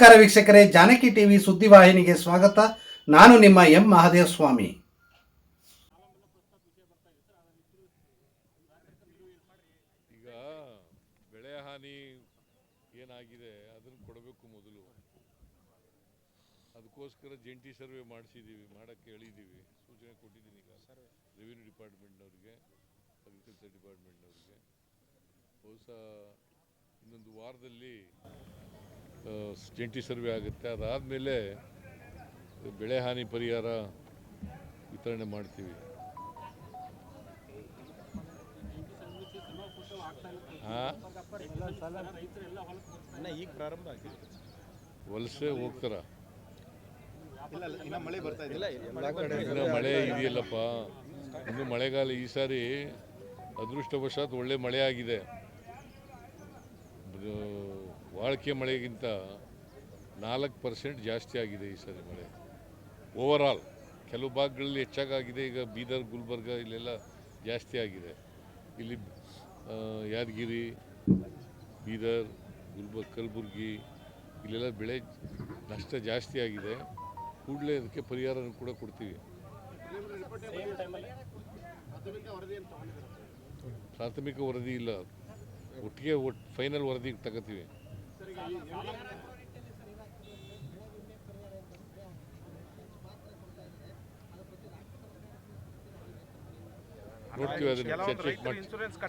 ನಮಸ್ಕಾರ ವೀಕ್ಷಕರೇ, ಜಾನಕಿ ಟಿವಿ ಸುದ್ದಿವಾಹಿನಿಗೆ ಸ್ವಾಗತ. ನಾನು ನಿಮ್ಮ ಎಂ ಮಹಾದೇವ ಸ್ವಾಮಿ ಈಗ ಬೆಳೆ ಹಾನಿ ಏನಾಗಿದೆ ಅದನ್ನು ಕೊಡಬೇಕು ಮೊದಲು. ಅದಕ್ಕೋಸ್ಕರ ಜಂಟಿ ಸರ್ವೆ ಮಾಡಿಸಿದ್ದೀವಿ ಮಾಡಕ್ಕೆ ಹೇಳಿದ್ದೀವಿ ಸೂಚನೆ ಕೊಟ್ಟಿದ್ದೀನಿ ಈಗ ರೆವಿನ್ಯೂ ಡಿಪಾರ್ಟ್ಮೆಂಟ್ನವ್ರಿಗೆ ಅಗ್ರಿಕಲ್ಚರ್ ಡಿಪಾರ್ಟ್ಮೆಂಟ್ನವ್ರಿಗೆ. ಬಹುಶಃ ಇನ್ನೊಂದು ವಾರದಲ್ಲಿ ಜಂಟಿ ಸರ್ವೆ ಆಗುತ್ತೆ. ಅದಾದಮೇಲೆ ಬೆಳೆ ಹಾನಿ ಪರಿಹಾರ ವಿತರಣೆ ಮಾಡ್ತೀವಿ. ಹಾಂ ಈಗ ಪ್ರಾರಂಭ ಆಗಿದೆ. ವಲಸೆ ಹೋಗ್ತಾರ. ಇಲ್ಲ ಇಲ್ಲ, ಮಳೆ ಇದೆಯಲ್ಲಪ್ಪ. ಇನ್ನು ಮಳೆಗಾಲ ಈ ಸಾರಿ ಅದೃಷ್ಟವಶಾತ್ ಒಳ್ಳೆ ಮಳೆ ಆಗಿದೆ. ವಾಳಿಕೆ ಮಳೆಗಿಂತ ನಾಲ್ಕು ಪರ್ಸೆಂಟ್ ಜಾಸ್ತಿ ಆಗಿದೆ ಈ ಸಾರಿ ಮಳೆ. ಓವರ್ ಕೆಲವು ಭಾಗಗಳಲ್ಲಿ ಹೆಚ್ಚಾಗಿದೆ ಈಗ ಬೀದರ್, ಗುಲ್ಬರ್ಗ ಇಲ್ಲೆಲ್ಲ ಜಾಸ್ತಿ ಆಗಿದೆ. ಇಲ್ಲಿ ಯಾದಗಿರಿ, ಬೀದರ್ ಗುಲ್ಬರ್ ಕಲಬುರ್ಗಿ ಇಲ್ಲೆಲ್ಲ ಬೆಳೆ ನಷ್ಟ ಜಾಸ್ತಿ ಆಗಿದೆ. ಕೂಡಲೇ ಅದಕ್ಕೆ ಪರಿಹಾರ ಕೂಡ ಕೊಡ್ತೀವಿ. ಪ್ರಾಥಮಿಕ ವರದಿ ಇಲ್ಲ. ಒಟ್ಟಿಗೆ ಒಟ್ಟು ಫೈನಲ್ ವರದಿ ತಗೋತೀವಿ. ನೋಡ್ತೀವಿ ಅದನ್ನ ಕೆಲವೊಂದು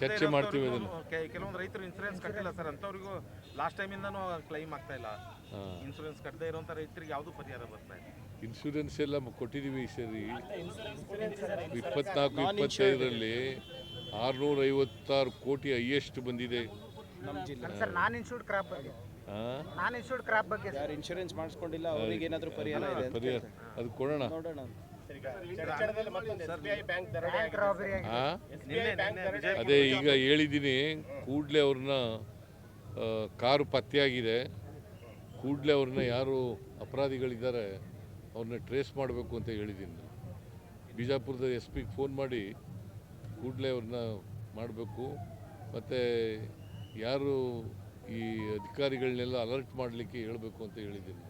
ಚರ್ಚೆ ಮಾಡಿ ಮಾಡ್ತೀವಿ. ಅದನ್ನು. ಕೆಲವೊಂದು ರೈತರು ಇನ್ಸೂರೆನ್ಸ್ ಕಟ್ಟಿಲ್ಲ ಸರ್ ಅಂಥವ್ರಿಗೂ ಲಾಸ್ಟ್ ಟೈಮಿಂದನೂ ಕ್ಲೈಮ್ ಆಗ್ತಾ ಇಲ್ಲ. ಹಾಂ. ಇನ್ಶೂರೆನ್ಸ್ ಕಟ್ಟದೇ ಇರೋಂಥ ರೈತರಿಗೆ ಯಾವುದು ಪರಿಹಾರ ಬರ್ತಾ ಇಲ್ಲ. ಇನ್ಶೂರೆನ್ಸ್ ಎಲ್ಲ ಕೊಟ್ಟಿದೀವಿ ಕೊಟ್ಟಿದ್ದೀವಿ ಈ ಸರಿ ಇಪ್ಪತ್ನಾಲ್ಕು ಇಪ್ಪತ್ತೈದರಲ್ಲಿ ಆರ್ನೂರ ಐವತ್ತಾರು ಕೋಟಿ ಹೈಯೆಸ್ಟ್ ಬಂದಿದೆ. ನಮ್ಮ ಜಿಲ್ಲೆ sir non insured crop? Non insured crop ಬಗ್ಗೆ. ಯಾರು ಇನ್ಶೂರೆನ್ಸ್ ಮಾಡಿಸ್ಕೊಂಡಿಲ್ಲ ಅವ್ರಿಗೆ ಏನಾದರೂ ಪರಿಹಾರ ಇದೆ ಅಂತ ಪರಿಹಾರ. ಅದು ಕೊಡೋಣ. ನೋಡೋಣ ಬ್ಯಾಂಕ್ ರಾಬರಿ ಆಗಿ ಅದೇ ಈಗ ಹೇಳಿದ್ದೀನಿ ಕೂಡಲೇ ಅವ್ರನ್ನ ಆ, ಕಾರು ಪತ್ತೆಯಾಗಿದೆ ಕೂಡಲೇ ಅವ್ರನ್ನ ಯಾರು ಅಪರಾಧಿಗಳಿದ್ದಾರೆ ಅವ್ರನ್ನ ಟ್ರೇಸ್ ಮಾಡಬೇಕು ಅಂತ ಹೇಳಿದ್ದೀನಿ. ನಾನು. ಬಿಜಾಪುರದ ಎಸ್ ಪಿಗೆ ಫೋನ್ ಮಾಡಿ ಕೂಡಲೇ ಅವ್ರನ್ನ ಮಾಡಬೇಕು. ಮತ್ತು ಯಾರು ಈ ಅಧಿಕಾರಿಗಳನ್ನೆಲ್ಲ ಅಲರ್ಟ್ ಮಾಡಲಿಕ್ಕೆ ಹೇಳಬೇಕು ಅಂತ ಹೇಳಿದ್ದೀನಿ.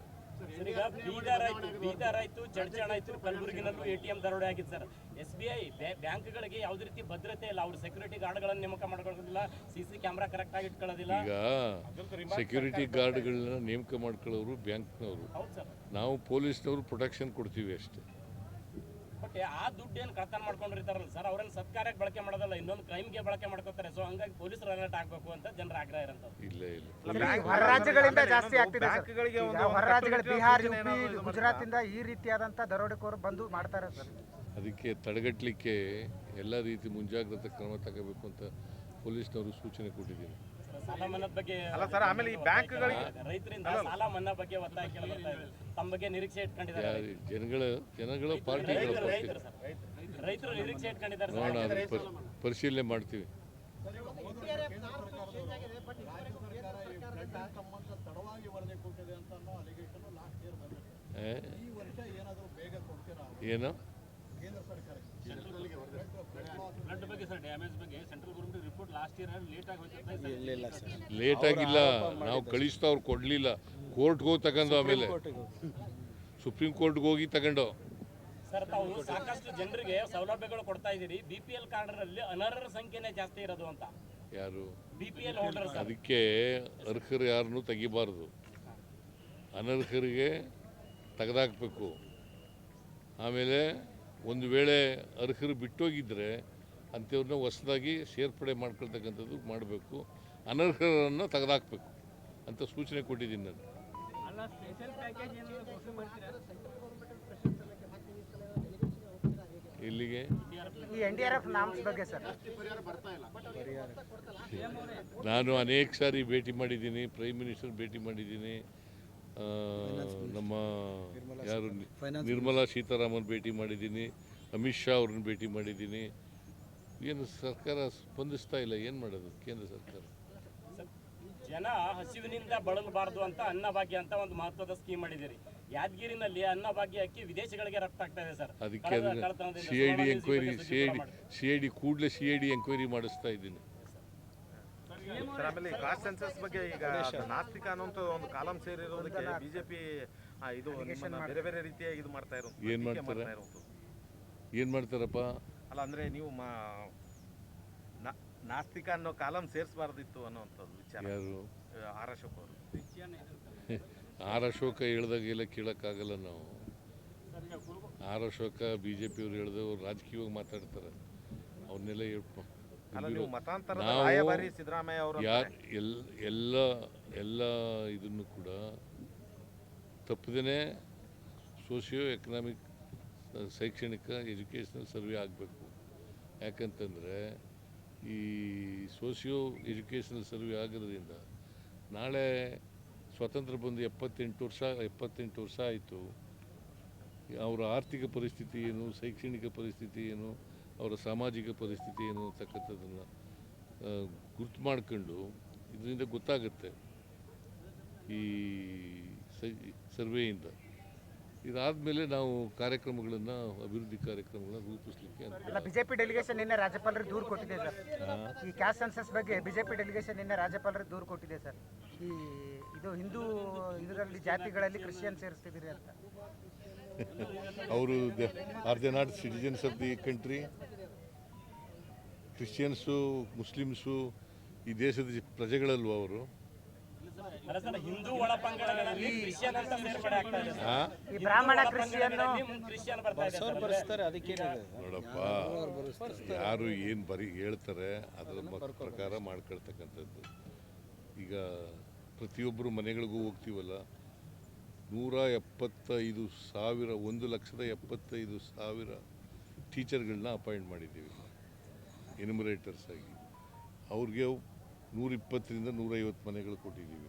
ಕಲಬುರಗಿನಲ್ಲೂ ಎ ಟಿ ಎಂ ದರೋಡೆ ಆಗಿದೆ ಸರ್. ಎಸ್ ಬಿ ಐ ಬ್ಯಾಂಕ್ಗಳಿಗೆ ಯಾವುದೇ ರೀತಿ ಭದ್ರತೆ ಇಲ್ಲ. ಅವರು ಸೆಕ್ಯೂರಿಟಿ ಗಾರ್ಡ್ಗಳನ್ನು ನೇಮಕ ಮಾಡ್ಕೊಳ್ಳೋದಿಲ್ಲ ಸಿ ಸಿ ಕ್ಯಾಮ್ರಾ ಕರೆಕ್ಟ್ ಆಗಿ ಇಟ್ಕೊಳ್ಳೋದಿಲ್ಲ. ಈಗ ಸೆಕ್ಯೂರಿಟಿ ಗಾರ್ಡ್ಗಳನ್ನ ನೇಮಕ ಮಾಡ್ಕೊಳ್ಳೋರು ಬ್ಯಾಂಕ್ನವರು. ಹೌದು ಸರ್. ನಾವು ಪೊಲೀಸ್ನವರು ಪ್ರೊಟೆಕ್ಷನ್ ಕೊಡ್ತೀವಿ ಅಷ್ಟೇ. ಬಟ್ ಆ ದುಡ್ಡು ಏನು ಕಳ್ತನ ಮಾಡ್ಕೊಂಡಿರ್ತಾರಲ್ಲ ಸರ್ ಅವ್ರನ್ನ ಸತ್ಕಾರಕ್ಕೆ ಬಳಕೆ ಮಾಡೋದಲ್ಲ ಇನ್ನೊಂದು ಕ್ರೈಮ್ಗೆ ಬಳಕೆ ಮಾಡ್ಕೋತಾರೆ. ಸೊ ಹಂಗಾಗಿ ಪೊಲೀಸರು ಅಲರ್ಟ್ ಆಗಬೇಕು ಅಂತ ಜನರ ಆಗ್ರಹ ಇರೋಂಥದ್ದು. ಇಲ್ಲ ಇಲ್ಲ. ಹೊರ ರಾಜ್ಯಗಳಿಂದ ಜಾಸ್ತಿ ಆಗ್ತಿದೆ ಸರ್. ಬ್ಯಾಂಕ್ಗಳಿಗೆ ಒಂದು ಈಗ ಹೊರ ರಾಜ್ಯಗಳು ಬಿಹಾರ್ ಯುಪಿ ಏನಾದ್ರು ಗುಜರಾತ್ ಇಂದ ಈ ರೀತಿಯಾದಂತ ದರೋಡೆಕೋರು ಬಂದು ಮಾಡ್ತಾರೆ ಸರ್ ಅದಕ್ಕೆ ತಡೆಗಟ್ಟಲಿಕ್ಕೆ ಎಲ್ಲ ರೀತಿ ಮುಂಜಾಗ್ರತಾ ಕ್ರಮ ತಗೋಬೇಕು ಅಂತ ಪೊಲೀಸ್ನವರು ಸೂಚನೆ ಕೊಟ್ಟಿದ್ದೀನಿ ಸಾಲ ಮನ್ನಾ ಬಗ್ಗೆ ಅಲ್ಲ ಸರ್ ಆಮೇಲೆ ಈ ಬ್ಯಾಂಕ್ಗಳಿಗೆ ರೈತರಿಂದ ಸಾಲ ಮನ್ನಾ ಬಗ್ಗೆ ಒತ್ತಾಯ ಕೇಳಿ ಬರ್ತಾ ಇದೆ ತಮ್ಮ ಬಗ್ಗೆ ನಿರೀಕ್ಷೆ ಇಟ್ಕೊಂಡಿದ್ದಾರೆ. ಜನಗಳು ಜನಗಳು ಪಾರ್ಟಿಗಳ ರೈತರು ನಿರೀಕ್ಷೆ ಇಟ್ಕೊಂಡಿದ್ದಾರೆ ಸರ್. ನೋಡೋಣ ಅದ್ರ ಪರಿ- ಪರಿಶೀಲನೆ ಮಾಡ್ತೀವಿ. ಏ? ಏನು? ಫ್ಲಡ್ ಬಗ್ಗೆ ಸರ್ ಡ್ಯಾಮೇಜ್ ಬಗ್ಗೆ. Central government report last year late ಆಗಿ ಇಲ್ಲ ಇಲ್ಲ ಸರ್. ಲೇಟ್ ಆಗಿಲ್ಲ. ನಾವು ಕಳಿಸ್ತಾ ಅವ್ರು ಕೊಡಲಿಲ್ಲ. ಕೋರ್ಟ್ಗೆ ಹೋಗಿ ತಗೊಂಡು ಆಮೇಲೆ. ಸುಪ್ರೀಂ ಕೋರ್ಟ್ಗೆ ಹೋಗಿ ತಗೊಂಡು. ಸರ್ ತಾವು ಸಾಕಷ್ಟು ಜನರಿಗೆ ಸೌಲಭ್ಯಗಳು ಕೊಡ್ತಾ ಇದ್ದೀರಿ. ಬಿ ಪಿ ಎಲ್ ಅನರ್ಹರ ಸಂಖ್ಯೆನೇ ಜಾಸ್ತಿ ಇರೋದು ಅಂತ. ಯಾರು? ಬಿ ಪಿ ಎಲ್ ಹೋಲ್ಡರ್ ಅದಕ್ಕೆ ಅರ್ಹರು ಯಾರನ್ನು ತೆಗಿಬಾರ್ದು. ಅನರ್ಹರಿಗೆ ತೆಗೆದಾಕಬೇಕು. ಆಮೇಲೆ ಒಂದು ವೇಳೆ ಅರ್ಹರು ಬಿಟ್ಟೋಗಿದ್ದರೆ ಅಂಥವ್ರನ್ನ ಹೊಸದಾಗಿ ಸೇರ್ಪಡೆ ಮಾಡ್ಕೊಳ್ತಕ್ಕಂಥದ್ದು ಮಾಡಬೇಕು. ಅನರ್ಹರನ್ನು ತೆಗೆದಾಕಬೇಕು ಅಂತ ಸೂಚನೆ ಕೊಟ್ಟಿದ್ದೀನಿ ನಾನು. ಇಲ್ಲಿಗೆ? ಈ N D R F norms ಬಗ್ಗೆ ಸರ್. ನಾನು ಅನೇಕ ಸಾರಿ ಭೇಟಿ ಮಾಡಿದ್ದೀನಿ ಪ್ರೈಮ್ ಮಿನಿಸ್ಟರ್ ಭೇಟಿ ಮಾಡಿದ್ದೀನಿ ನಮ್ಮ ಯಾರು ನಿರ್ಮಲಾ ಸೀತಾರಾಮನ್ ಭೇಟಿ ಮಾಡಿದ್ದೀನಿ ಅಮಿತ್ ಶಾ ಅವ್ರನ್ನ ಭೇಟಿ ಮಾಡಿದ್ದೀನಿ. ಏನು ಸರ್ಕಾರ ಸ್ಪಂದಿಸ್ತಾ ಇಲ್ಲ ಏನು ಮಾಡೋದು ಕೇಂದ್ರ ಸರ್ಕಾರ? ಜನ ಹಸಿವಿನಿಂದ ಬಳಲಬಾರದು ಅಂತ ಅನ್ನಭಾಗ್ಯ ಅಂತ ಒಂದು ಮಹತ್ವದ ಸ್ಕೀಮ್ ಮಾಡಿದಿರಿ ಯಾದಗಿರಿನಲ್ಲಿ ಅನ್ನಭಾಗ್ಯ ಅಕ್ಕಿ ವಿದೇಶಗಳಿಗೆ ರಫ್ತು ಆಗ್ತಾ ಇದೆ ಸರ್. ಅದಕ್ಕೆ ಸಿಐಡಿ ಅದನ್ನ CID C I D Suvarna enquiry news C I ಬಗ್ಗೆ ಡಿ ಸಿ ಐ ಡಿ ಕೂಡಲೇ ಸಿ ಐ ಡಿ ಎಂಕ್ವೈರಿ ಮಾಡಿಸ್ತಾ ಇದ್ದೀನಿ. ಸರ್ ಆಮೇಲೆ ಕಾಸ್ಟ್ ಸೆನ್ಸಸ್ ಬಗ್ಗೆ ಈಗ ನಾಸ್ತಿಕ ಅನ್ನೋಂಥ ಒಂದು ಕಾಲಂ ಸೇರಿರೋದಕ್ಕೆ ಬಿಜೆಪಿ ಇದು ಬೇರೆ ಬೇರೆ ರೀತಿಯಾಗಿ ಇದು ಮಾಡ್ತಾ ಇರೋದು. ಏನ್ ಮಾಡ್ತಾರೆ? ಏನು ಮಾಡ್ತಾರಪ್ಪ? ಅಲ್ಲ ಅಂದ್ರೆ ನೀವು ನಾಸ್ತಿಕ ಅನ್ನೋ ಕಾಲಂ ಸೇರಿಸಬಾರ್ದಿತ್ತು ಅನ್ನುವಂಥದ್ದು ವಿಚಾರ. ಯಾರು? ಆರ್ ಅಶೋಕ್ ಅವರು. ಆರ್ ಅಶೋಕ ಹೇಳ್ದಾಗೆಲ್ಲ ಕೇಳೋಕ್ಕಾಗಲ್ಲ ನಾವು. ಆರ್ ಅಶೋಕ ಬಿ ಜೆ ಪಿಯವ್ರು ಹೇಳ್ದವ್ರು ರಾಜಕೀಯವಾಗಿ ಮಾತಾಡ್ತಾರೆ. ಅವ್ರನ್ನೆಲ್ಲ ಸಿದ್ದರಾಮಯ್ಯ ಯಾರು ಎಲ್ ಎಲ್ಲ ಎಲ್ಲ ಇದನ್ನು ಕೂಡ ತಪ್ಪದೇ ಸೋಷಿಯೋ ಎಕನಾಮಿಕ್ ಶೈಕ್ಷಣಿಕ ಎಜುಕೇಷನಲ್ ಸರ್ವೆ ಆಗಬೇಕು. ಯಾಕಂತಂದರೆ ಈ ಸೋಷಿಯೋ ಎಜುಕೇಷನಲ್ ಸರ್ವೆ ಆಗಿರೋದ್ರಿಂದ ನಾಳೆ ಸ್ವಾತಂತ್ರ್ಯ ಬಂದು ಎಪ್ಪತ್ತೆಂಟು ವರ್ಷ ಎಪ್ಪತ್ತೆಂಟು ವರ್ಷ ಆಯಿತು. ಅವರ ಆರ್ಥಿಕ ಪರಿಸ್ಥಿತಿ ಏನು, ಶೈಕ್ಷಣಿಕ ಪರಿಸ್ಥಿತಿ ಏನು, ಅವರ ಸಾಮಾಜಿಕ ಪರಿಸ್ಥಿತಿ ಏನು ಅಂತಕ್ಕಂಥದ್ದನ್ನು ಗುರ್ತು ಮಾಡ್ಕೊಂಡು ಇದರಿಂದ ಗೊತ್ತಾಗುತ್ತೆ ಈ ಸೈ- ಸರ್ವೆಯಿಂದ ಇದಾದಮೇಲೆ ನಾವು ಕಾರ್ಯಕ್ರಮಗಳನ್ನು ಅಭಿವೃದ್ಧಿ ಕಾರ್ಯಕ್ರಮಗಳನ್ನ ರೂಪಿಸಲಿಕ್ಕೆ ಬಿಜೆಪಿ ಡೆಲಿಗೇಷನ್ ನಿನ್ನೆ ರಾಜ್ಯಪಾಲರಿಗೆ ದೂರು ಕೊಟ್ಟಿದೆ ಸರ್. ಈ ಕ್ಯಾಸ್ಟ್ ಸೆನ್ಸಸ್ ಬಗ್ಗೆ ಬಿಜೆಪಿ ಡೆಲಿಗೇಷನ್ ನಿನ್ನೆ ರಾಜ್ಯಪಾಲರಿಗೆ ದೂರು ಕೊಟ್ಟಿದೆ ಸರ್. ಈ ಇದು ಹಿಂದೂ ಇದರಲ್ಲಿ ಜಾತಿಗಳಲ್ಲಿ ಕ್ರಿಶ್ಚಿಯನ್ ಸೇರಿಸ್ತಿದ್ದೀರಿ ಅಂತ. ಅವರು are they not citizens of the country Christians Muslims ಈ ದೇಶದ ಪ್ರಜೆಗಳಲ್ವ ಅವರು? ಹಿಂದೂ ಒಳ ಪಂಗಡಗಳಲ್ಲಿ ಕ್ರಿಶ್ಚಿಯನ್ ಅಂತ ಸೇರ್ಪಡೆ ಆಗ್ತಾ ಇದೆ ಈ ಬ್ರಾಹ್ಮಣ ಕ್ರಿಶ್ಚಿಯನ್ ಬರ್ತಾ. ನೋಡಪ್ಪ ಯಾರು ಏನು ಬರೀ ಹೇಳ್ತಾರೆ ಅದರ ಪ್ರಕಾರ ಮಾಡ್ಕೊಳ್ತಕ್ಕಂಥದ್ದು. ಈಗ ಪ್ರತಿಯೊಬ್ಬರು ಮನೆಗಳಿಗೂ ಹೋಗ್ತೀವಲ್ಲ ನೂರ ಎಪ್ಪತ್ತೈದು ಸಾವಿರ ಒಂದು ಲಕ್ಷದ ಎಪ್ಪತ್ತೈದು ಸಾವಿರ ಟೀಚರ್ಗಳನ್ನ ಅಪಾಯಿಂಟ್ ಮಾಡಿದ್ದೀವಿ. ಎನ್ಯುಮರೇಟರ್ಸ್ ಆಗಿ. ಅವ್ರಿಗೆ ನೂರಿಪ್ಪತ್ತರಿಂದ ನೂರೈವತ್ತು ಮನೆಗಳು ಕೊಟ್ಟಿದ್ದೀವಿ.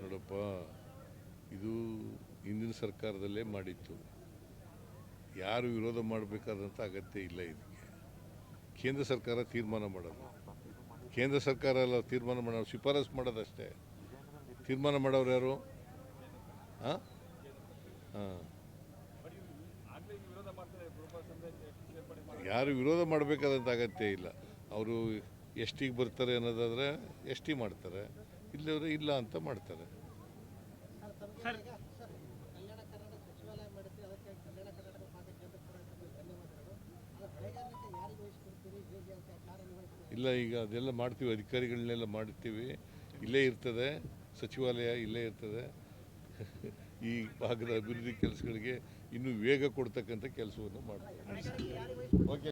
ನೋಡಪ್ಪ, ಇದು ಹಿಂದಿನ ಸರ್ಕಾರದಲ್ಲೇ ಮಾಡಿತ್ತು. ಯಾರು ವಿರೋಧ ಮಾಡಬೇಕಾದಂಥ ಅಗತ್ಯ ಇಲ್ಲ ಇದಕ್ಕೆ. ಕೇಂದ್ರ ಸರ್ಕಾರ ತೀರ್ಮಾನ ಮಾಡೋದು. ಕೇಂದ್ರ ಸರ್ಕಾರ ಎಲ್ಲ ತೀರ್ಮಾನ ಮಾಡೋರು ಶಿಫಾರಸು ಮಾಡೋದಷ್ಟೇ. ತೀರ್ಮಾನ ಮಾಡೋರು ಯಾರು? ಹಾಂ ಹಾಂ ಯಾರು ವಿರೋಧ ಮಾಡಬೇಕಾದಂಥ ಅಗತ್ಯ ಇಲ್ಲ. ಅವರು ಎಷ್ಟಿಗೆ ಬರ್ತಾರೆ ಅನ್ನೋದಾದರೆ ಎಷ್ಟಿ ಮಾಡ್ತಾರೆ. ಇಲ್ಲವ್ರೆ ಇಲ್ಲ ಅಂತ ಮಾಡ್ತಾರೆ. ಇಲ್ಲ ಈಗ ಅದೆಲ್ಲ ಮಾಡ್ತೀವಿ ಅಧಿಕಾರಿಗಳನ್ನೆಲ್ಲ ಮಾಡ್ತೀವಿ. ಇಲ್ಲೇ ಇರ್ತದೆ ಸಚಿವಾಲಯ ಇಲ್ಲೇ ಇರ್ತದೆ. ಈ ಭಾಗದ ಅಭಿವೃದ್ಧಿ ಕೆಲಸಗಳಿಗೆ ಇನ್ನೂ ವೇಗ ಕೊಡ್ತಕ್ಕಂಥ ಕೆಲಸವನ್ನು ಮಾಡ್ತೀವಿ. ಓಕೆ.